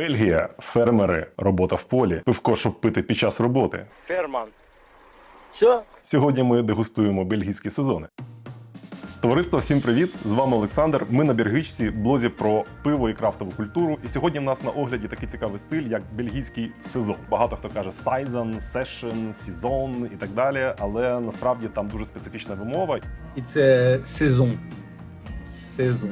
Бельгія, фермери, робота в полі, пивко, щоб пити під час роботи. Ферман. Все? Сьогодні ми дегустуємо бельгійські сезони. Товариство, всім привіт! З вами Олександр. Ми на Біргичці, блозі про пиво і крафтову культуру. І сьогодні в нас на огляді такий цікавий стиль, як бельгійський сезон. Багато хто каже сайзон, сешн, сезон і так далі. Але насправді там дуже специфічна вимова. It's a saison. Saison.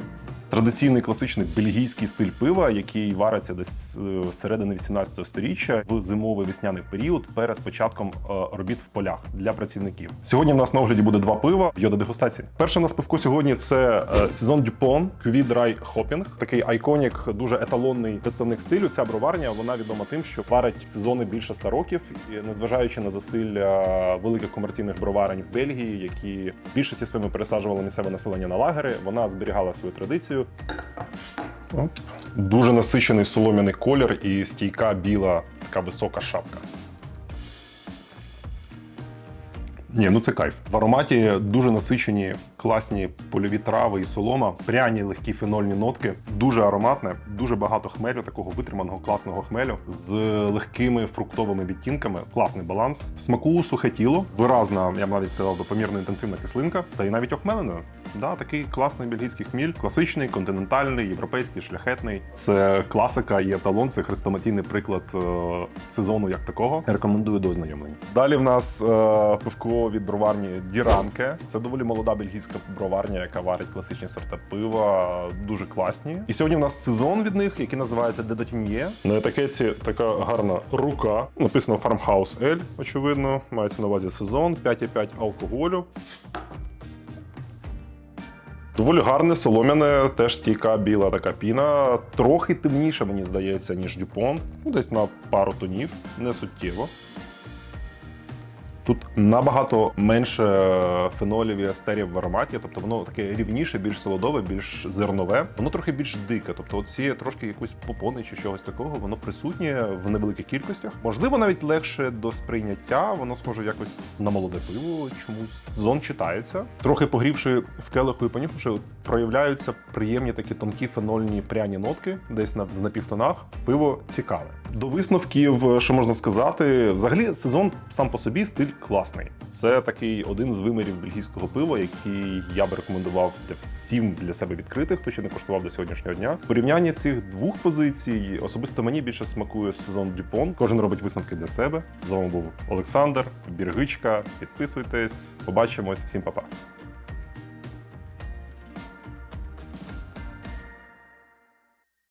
Традиційний класичний бельгійський стиль пива, який вариться десь е, середини 18 століття в зимовий весняний період перед початком е, робіт в полях для працівників. Сьогодні в нас на огляді буде два пива йода дегустації. Перше в нас пивко сьогодні це е, сезон Дюпон Кюві Драй Хопінг. Такий айконік, дуже еталонний представник стилю. Ця броварня вона відома тим, що варить сезони більше 100 років, і незважаючи на засилля великих комерційних броварень в Бельгії, які в більшості своїми пересаджували місцеве населення на лагери. Вона зберігала свою традицію. Оп. Дуже насичений солом'яний колір і стійка біла, така висока шапка. Ні, ну це кайф. В ароматі дуже насичені, класні польові трави і солома, пряні легкі фенольні нотки, дуже ароматне, дуже багато хмелю, такого витриманого класного хмелю з легкими фруктовими відтінками. Класний баланс. В смаку сухе тіло, виразна, я б навіть сказав, допомірно інтенсивна кислинка, та й навіть охмеленою. Да, такий класний бельгійський хміль, класичний, континентальний, європейський, шляхетний. Це класика і еталон, це хрестоматійний приклад е, сезону як такого. Рекомендую до ознайомлення. Далі в нас е, пивко від броварні Діранке. Це доволі молода бельгійська броварня, яка варить класичні сорти пива, дуже класні. І сьогодні в нас сезон від них, який називається Дедотін'є. На етикетці така гарна рука. Написано Farmhouse L, очевидно. Мається на увазі сезон, 5,5 алкоголю. Доволі гарне, солом'яне, теж стійка біла така піна. Трохи темніше, мені здається, ніж Дюпон. Ну, десь на пару тонів, не суттєво. Тут набагато менше фенолів і естерів в ароматі, тобто воно таке рівніше, більш солодове, більш зернове. Воно трохи більш дике. Тобто, оці трошки якусь попони чи чогось такого, воно присутнє в невеликих кількостях. Можливо, навіть легше до сприйняття, воно схоже якось на молоде пиво чомусь. Зон читається. Трохи погрівши в келиху і понюхавши, проявляються приємні такі тонкі фенольні пряні нотки, десь на в напівтонах. Пиво цікаве. До висновків, що можна сказати, взагалі сезон сам по собі стиль класний. Це такий один з вимірів бельгійського пива, який я би рекомендував для всім для себе відкрити, хто ще не коштував до сьогоднішнього дня. В порівнянні цих двох позицій особисто мені більше смакує сезон Дюпон. Кожен робить висновки для себе. З вами був Олександр, Біргичка. Підписуйтесь, побачимось, всім па-па.